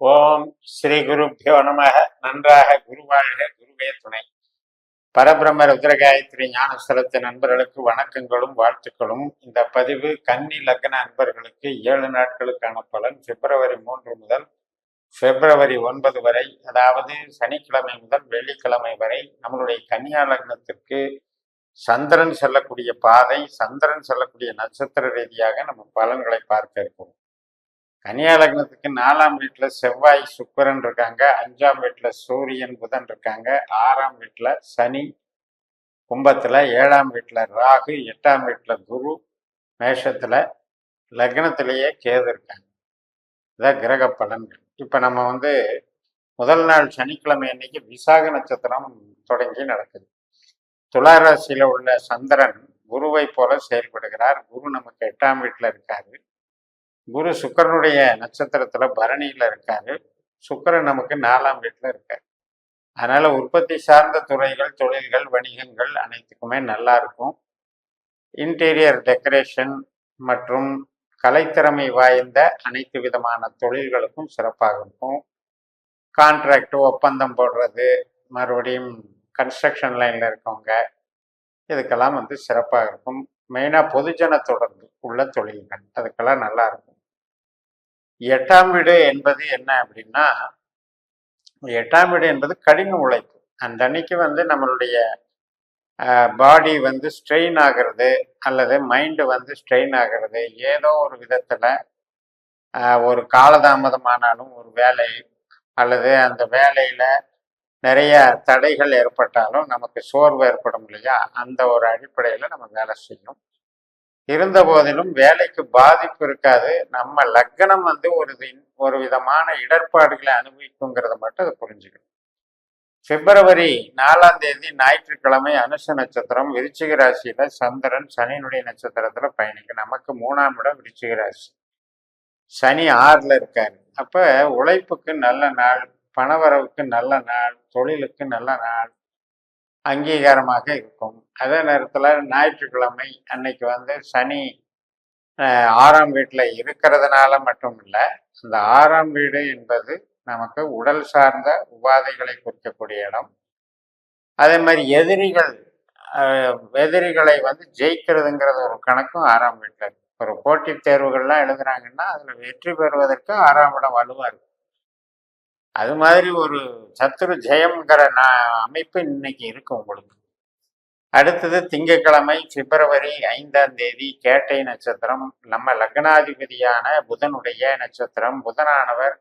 ஓம் ஸ்ரீ குருப்பியோ நமக. நன்றாக குருவாழ்க குருவே துணை. பரபிரம்ம ருத்ரகாயத்ரி ஞானஸ்தலத்து நண்பர்களுக்கு வணக்கங்களும் வாழ்த்துக்களும். இந்த பதிவு கன்னி லக்ன அன்பர்களுக்கு ஏழு நாட்களுக்கான பலன் பிப்ரவரி மூன்று முதல் பிப்ரவரி ஒன்பது வரை அதாவது சனிக்கிழமை முதல் வெள்ளிக்கிழமை வரை நம்மளுடைய கன்னியா லக்னத்திற்கு சந்திரன் செல்லக்கூடிய பாதை சந்திரன் செல்லக்கூடிய நட்சத்திர ரீதியாக நம்ம பலன்களை பார்க்க இருக்கிறோம் கன்னியா லக்னத்துக்கு நாலாம் வீட்டுல செவ்வாய் சுக்கரன் இருக்காங்க. அஞ்சாம் வீட்டுல சூரியன் புதன் இருக்காங்க. ஆறாம் வீட்டுல சனி கும்பத்துல ஏழாம் வீட்டுல ராகு எட்டாம் வீட்டுல குரு மேஷத்துல லக்னத்திலேயே கேது இருக்காங்க. இதான் கிரக பலன்கள். இப்ப நம்ம வந்து முதல் நாள் சனிக்கிழமை அன்னைக்கு விசாக நட்சத்திரம் தொடங்கி நடக்குது. துளாராசியில உள்ள சந்திரன் குருவை போல செயல்படுகிறார். குரு நமக்கு எட்டாம் வீட்டில் இருக்காரு. குரு சுக்கரனுடைய நட்சத்திரத்துல பரணியில இருக்காரு. சுக்கரன் நமக்கு நாலாம் வீட்டுல இருக்காரு. அதனால உற்பத்தி சார்ந்த துறைகள் தொழில்கள் வணிகங்கள் அனைத்துக்குமே நல்லா இருக்கும். இன்டீரியர் டெக்கரேஷன் மற்றும் கலைத்திறமை வாய்ந்த அனைத்து விதமான தொழில்களுக்கும் சிறப்பாக இருக்கும். கான்ட்ராக்ட் ஒப்பந்தம் போடுறது மறுபடியும் கன்ஸ்ட்ரக்ஷன் லைன்ல இருக்கவங்க இதுக்கெல்லாம் வந்து சிறப்பாக இருக்கும். மெயினாக பொதுஜன தொடர்பு உள்ள தொழில்கள் அதுக்கெல்லாம் நல்லா இருக்கும். எட்டாம் வீடு என்பது என்ன அப்படின்னா எட்டாம் வீடு என்பது கடின உழைப்பு. அந்த அன்னைக்கு வந்து நம்மளுடைய பாடி வந்து ஸ்ட்ரெயின் ஆகிறது அல்லது மைண்டு வந்து ஸ்ட்ரெயின் ஆகிறது ஏதோ ஒரு விதத்தில் ஒரு காலதாமதமானாலும் ஒரு வேலை அல்லது அந்த வேலையில் நிறைய தடைகள் ஏற்பட்டாலும் நமக்கு சோர்வு ஏற்படும் இல்லையா? அந்த ஒரு அடிப்படையில் நம்ம வேலை செய்யும். இருந்த போதிலும் வேலைக்கு பாதிப்பு இருக்காது. நம்ம லக்னம் வந்து ஒரு ஒரு விதமான இடர்பாடுகளை அனுபவிக்குங்கிறத மட்டும் அதை புரிஞ்சுக்கணும். பிப்ரவரி நாலாம் தேதி ஞாயிற்றுக்கிழமை அனுச நட்சத்திரம் விருச்சிக ராசியில சந்திரன் சனியினுடைய நட்சத்திரத்துல பயணிக்கும் நமக்கு மூணாம் இடம் விருச்சிக ராசி. சனி ஆறுல இருக்காரு. அப்ப உழைப்புக்கு நல்ல நாள் பணவரவுக்கு நல்ல நாள் தொழிலுக்கு நல்ல நாள் அங்கீகாரமாக இருக்கும். அதே நேரத்தில் ஞாயிற்றுக்கிழமை அன்னைக்கு வந்து சனி ஆறாம் வீட்டில் இருக்கிறதுனால மட்டும் இல்லை அந்த ஆறாம் வீடு என்பது நமக்கு உடல் சார்ந்த உபாதைகளை குறிக்கக்கூடிய இடம். அதே மாதிரி எதிரிகள் எதிரிகளை வந்து ஜெயிக்கிறதுங்கிறது ஒரு கணக்கும் ஆறாம் வீட்டில் இருக்கு. ஒரு போட்டித் தேர்வுகள்லாம் எழுதுறாங்கன்னா அதில் வெற்றி பெறுவதற்கு ஆறாம் இடம் வலுவாக இருக்கும் அது மாதிரி ஒரு சத்துரு ஜெயம்ங்கிற நான் அமைப்பு இன்னைக்கு இருக்கு உங்களுக்கு. அடுத்தது திங்கட்கிழமை பிப்ரவரி ஐந்தாம் தேதி கேட்டை நட்சத்திரம். நம்ம லக்னாதிபதியான புதனுடைய நட்சத்திரம். புதனானவர்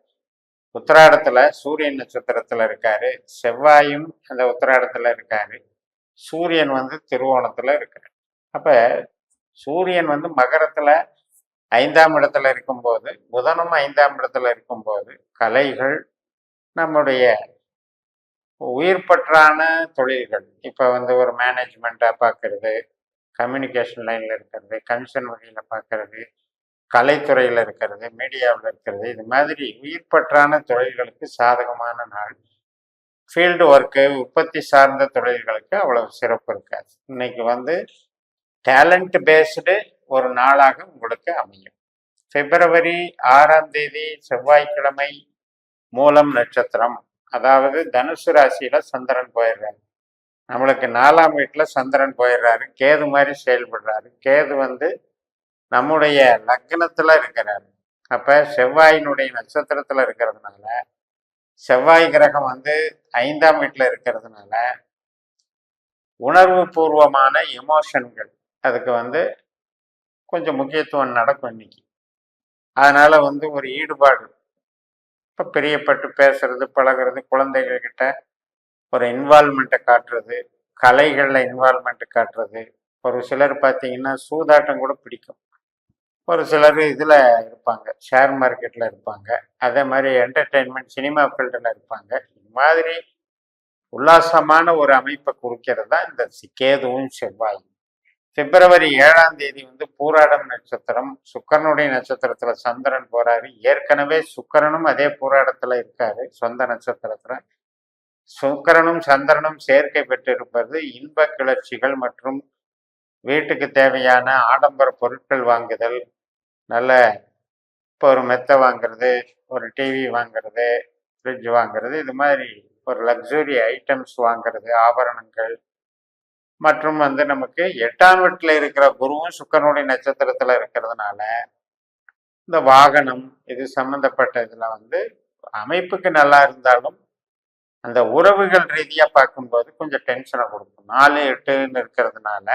உத்திராடத்துல சூரியன் நட்சத்திரத்துல இருக்காரு. செவ்வாயும் அந்த உத்திராடத்துல இருக்காரு. சூரியன் வந்து திருவோணத்துல இருக்காரு. அப்ப சூரியன் வந்து மகரத்துல ஐந்தாம் இடத்துல இருக்கும்போது புதனும் ஐந்தாம் இடத்துல இருக்கும்போது கலைகள் நம்முடைய உயிர் பற்றான தொழில்கள். இப்போ வந்து ஒரு மேனேஜ்மெண்ட்டாக பார்க்கறது கம்யூனிகேஷன் லைனில் இருக்கிறது கமிஷன் வகையில் பார்க்கறது கலைத்துறையில் இருக்கிறது மீடியாவில் இருக்கிறது. இது மாதிரி உயிர் பற்றான தொழில்களுக்கு சாதகமான நாள். ஃபீல்டு ஒர்க்கு உற்பத்தி சார்ந்த தொழில்களுக்கு அவ்வளவு சிறப்பு இருக்காது. இன்னைக்கு வந்து டேலண்ட் பேஸ்டு ஒரு நாளாக உங்களுக்கு அமையும். பிப்ரவரி ஆறாம் தேதி செவ்வாய்க்கிழமை மூலம் நட்சத்திரம். அதாவது தனுசு ராசியில சந்திரன் போயிடுறாரு. நம்மளுக்கு நாலாம் வீட்டுல சந்திரன் போயிடுறாரு. கேது மாதிரி செயல்படுறாரு. கேது வந்து நம்முடைய லக்னத்துல இருக்கிறாரு. அப்ப செவ்வாயினுடைய நட்சத்திரத்துல இருக்கிறதுனால செவ்வாய் கிரகம் வந்து ஐந்தாம் வீட்டுல இருக்கிறதுனால உணர்வு பூர்வமான எமோஷன்கள் அதுக்கு வந்து கொஞ்சம் முக்கியத்துவம் நடக்கும் இன்னைக்கு. அதனால வந்து ஒரு ஈடுபாடு இப்போ பிரியப்பட்டு பேசுறது பழகுறது குழந்தைகள்கிட்ட ஒரு இன்வால்மெண்ட்டை காட்டுறது கலைகளில் இன்வால்மெண்ட் காட்டுறது. ஒரு சிலர் பார்த்தீங்கன்னா சூதாட்டம் கூட பிடிக்கும். ஒரு சிலர் இதில் இருப்பாங்க ஷேர் மார்க்கெட்டில் இருப்பாங்க. அதே மாதிரி என்டர்டெயின்மெண்ட் சினிமா ஃபீல்டில் இருப்பாங்க. இது மாதிரி உல்லாசமான ஒரு அமைப்பை குறிக்கிறது தான் இந்த சிக்கேதுவும் செவ்வாயும். பிப்ரவரி ஏழாம் தேதி வந்து பூராடம் நட்சத்திரம். சுக்கரனுடைய நட்சத்திரத்துல சந்திரன் போறாரு. ஏற்கனவே சுக்கரனும் அதே பூராடத்துல இருக்காரு சொந்த நட்சத்திரத்துல. சுக்கரனும் சந்திரனும் சேர்க்கை பெற்றிருப்பது இன்ப கிளர்ச்சிகள் மற்றும் வீட்டுக்கு தேவையான ஆடம்பர பொருட்கள் வாங்குதல் நல்ல இப்போ ஒரு மெத்தை வாங்குறது ஒரு டிவி வாங்குறது ஃப்ரிட்ஜ் வாங்குறது இது மாதிரி ஒரு லக்ஸுரி ஐட்டம்ஸ் வாங்குறது ஆபரணங்கள் மற்றும் வந்து நமக்கு எட்டாம் வீட்டில் இருக்கிற குருவும் சுக்கரனுடைய நட்சத்திரத்தில் இருக்கிறதுனால இந்த வாகனம் இது சம்மந்தப்பட்ட இதில் வந்து அமைப்புக்கு நல்லா இருந்தாலும் அந்த உறவுகள் ரீதியாக பார்க்கும்போது கொஞ்சம் டென்ஷனை கொடுக்கும். நாலு எட்டுன்னு இருக்கிறதுனால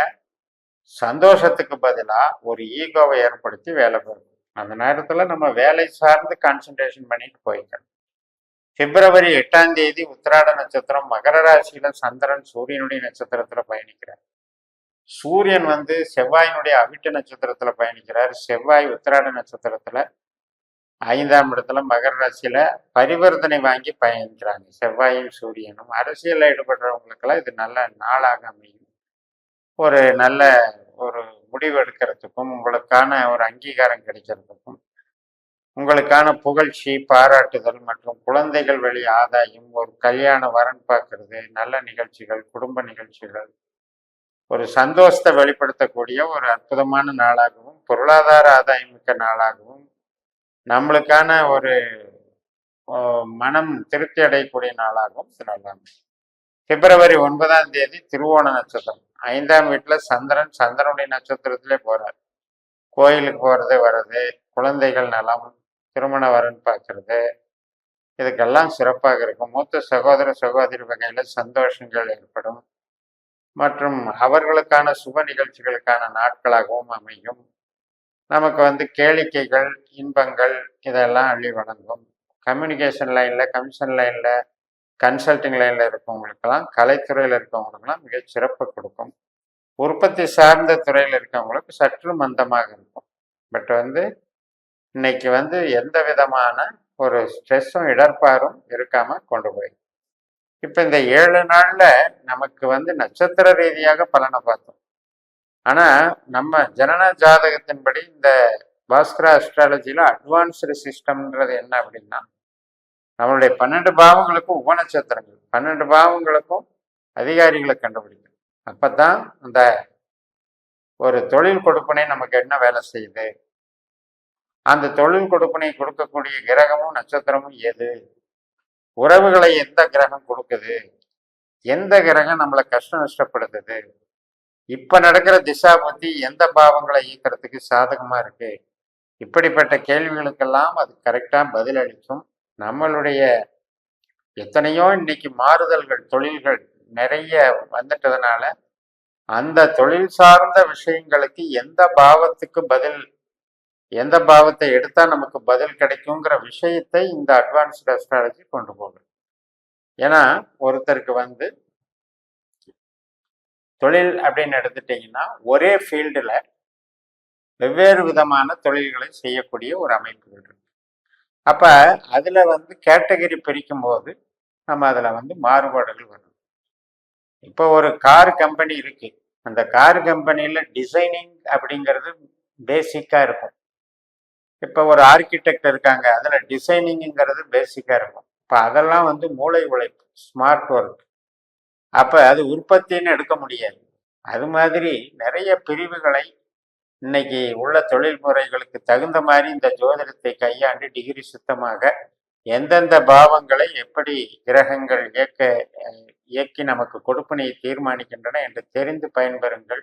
சந்தோஷத்துக்கு பதிலாக ஒரு ஈகோவை ஏற்படுத்தி வேலை பெறும் அந்த நேரத்தில் நம்ம வேலை சார்ந்து கான்சன்ட்ரேஷன் பண்ணிட்டு போய்க்கணும். பிப்ரவரி எட்டாம் தேதி உத்திராட நட்சத்திரம் மகர ராசியில சந்திரன் சூரியனுடைய நட்சத்திரத்துல பயணிக்கிறார். சூரியன் வந்து செவ்வாயினுடைய அவிட்டு நட்சத்திரத்துல பயணிக்கிறார். செவ்வாய் உத்திராட நட்சத்திரத்துல ஐந்தாம் இடத்துல மகர ராசியில பரிவர்த்தனை வாங்கி பயணிக்கிறாங்க. செவ்வாயும் சூரியனும் அரசியலில் ஈடுபடுறவங்களுக்கெல்லாம் இது நல்ல நாளாக அமையும். ஒரு நல்ல ஒரு முடிவு எடுக்கிறதுக்கும் உங்களுக்கான ஒரு அங்கீகாரம் கிடைக்கிறதுக்கும் உங்களுக்கான புகழ்ச்சி பாராட்டுதல் மற்றும் குழந்தைகள் வழி ஆதாயம் ஒரு கல்யாண வரன் பார்க்கறது நல்ல நிகழ்ச்சிகள் குடும்ப நிகழ்ச்சிகள் ஒரு சந்தோஷத்தை வெளிப்படுத்தக்கூடிய ஒரு அற்புதமான நாளாகவும் பொருளாதார ஆதாயம் மிக்க நாளாகவும் நம்மளுக்கான ஒரு மனம் திருப்தி அடையக்கூடிய நாளாகவும் சொல்லலாம் பிப்ரவரி ஒன்பதாம் தேதி திருவோண நட்சத்திரம். ஐந்தாம் வீட்டில் சந்திரன் சந்திரனுடைய நட்சத்திரத்திலே போறார். கோயிலுக்கு போறது வர்றது குழந்தைகள் நலம் திருமண வரன் பார்க்கறது. இதுக்கெல்லாம் சிறப்பாக இருக்கும். மூத்த சகோதர சகோதரி வகையில் சந்தோஷங்கள் ஏற்படும். மற்றும் அவர்களுக்கான சுப நிகழ்ச்சிகளுக்கான நாட்களாகவும் அமையும். நமக்கு வந்து கேளிக்கைகள் இன்பங்கள் இதெல்லாம் அள்ளி வழங்கும். கம்யூனிகேஷன் லைனில் கமிஷன் லைனில் கன்சல்டிங் லைனில் இருக்கவங்களுக்கெல்லாம் கலைத்துறையில் இருக்கவங்களுக்கெல்லாம் மிக சிறப்பு கொடுக்கும். உற்பத்தி சார்ந்த துறையில் இருக்கவங்களுக்கு சற்று மந்தமாக இருக்கும். பட் வந்து இன்னைக்கு வந்து எந்த விதமான ஒரு ஸ்ட்ரெஸ்ஸும் இடர்பாரும் இருக்காம கொண்டு போய். இப்போ இந்த ஏழு நாள்ல நமக்கு வந்து நட்சத்திர ரீதியாக பலனை பார்த்தோம். ஆனா நம்ம ஜனன ஜாதகத்தின்படி இந்த பாஸ்கரா அஸ்ட்ராலஜியில் அட்வான்ஸ்டு சிஸ்டம்ன்றது என்ன அப்படின்னா நம்மளுடைய பன்னெண்டு பாவங்களுக்கும் உப நட்சத்திரங்கள் பன்னெண்டு பாவங்களுக்கும் அதிகாரிகளை கண்டுபிடிக்கணும் அப்பதான் அந்த ஒரு தொழில் கொடுப்பனே நமக்கு என்ன வேலை செய்யுது? அந்த தொழில் கொடுப்பனை கொடுக்கக்கூடிய கிரகமும் நட்சத்திரமும் எது? உறவுகளை எந்த கிரகம் கொடுக்குது? எந்த கிரகம் நம்மளை கஷ்டம் நஷ்டப்படுத்துது? இப்ப நடக்கிற திசா புத்தி எந்த பாவங்களை இயக்கிறதுக்கு சாதகமா இருக்கு? இப்படிப்பட்ட கேள்விகளுக்கெல்லாம் அது கரெக்டா பதிலளிக்கும் நம்மளுடைய எத்தனையோ இன்னைக்கு மாறுதல்கள் தொழில்கள் நிறைய வந்துட்டதுனால அந்த தொழில் சார்ந்த விஷயங்களுக்கு எந்த பாவத்துக்கு பதில் எந்த பாவத்தை எடுத்தால் நமக்கு பதில் கிடைக்குங்கிற விஷயத்தை இந்த அட்வான்ஸ்டு அஸ்ட்ராலஜி கொண்டு போகும் ஏன்னா ஒருத்தருக்கு வந்து தொழில் அப்படின்னு எடுத்துட்டிங்கன்னா ஒரே ஃபீல்டில் வெவ்வேறு விதமான தொழில்களை செய்யக்கூடிய ஒரு அமைப்புகள் இருக்கு. அப்போ அதில் வந்து கேட்டகரி பிரிக்கும் போது நம்ம அதில் வந்து மாறுபாடுகள் வரும். இப்போ ஒரு கார் கம்பெனி இருக்கு. அந்த கார் கம்பெனியில் டிசைனிங் அப்படிங்கிறது பேசிக்காக இருக்கும். இப்போ ஒரு ஆர்கிடெக்ட் இருக்காங்க அதில் டிசைனிங்கிறது பேசிக்காக இருக்கும். இப்போ அதெல்லாம் வந்து மூளை உழைப்பு ஸ்மார்ட் ஒர்க் அப்போ அது உற்பத்தின்னு எடுக்க முடியாது. அது மாதிரி நிறைய பிரிவுகளை இன்னைக்கு உள்ள தொழில் முறைகளுக்கு தகுந்த மாதிரி இந்த ஜோதிடத்தை கையாண்டு டிகிரி சுத்தமாக எந்தெந்த பாவங்களை எப்படி கிரகங்கள் இயக்க இயக்கி நமக்கு கொடுப்பினையை தீர்மானிக்கின்றன என்று தெரிந்து பயன்பெறுங்கள்.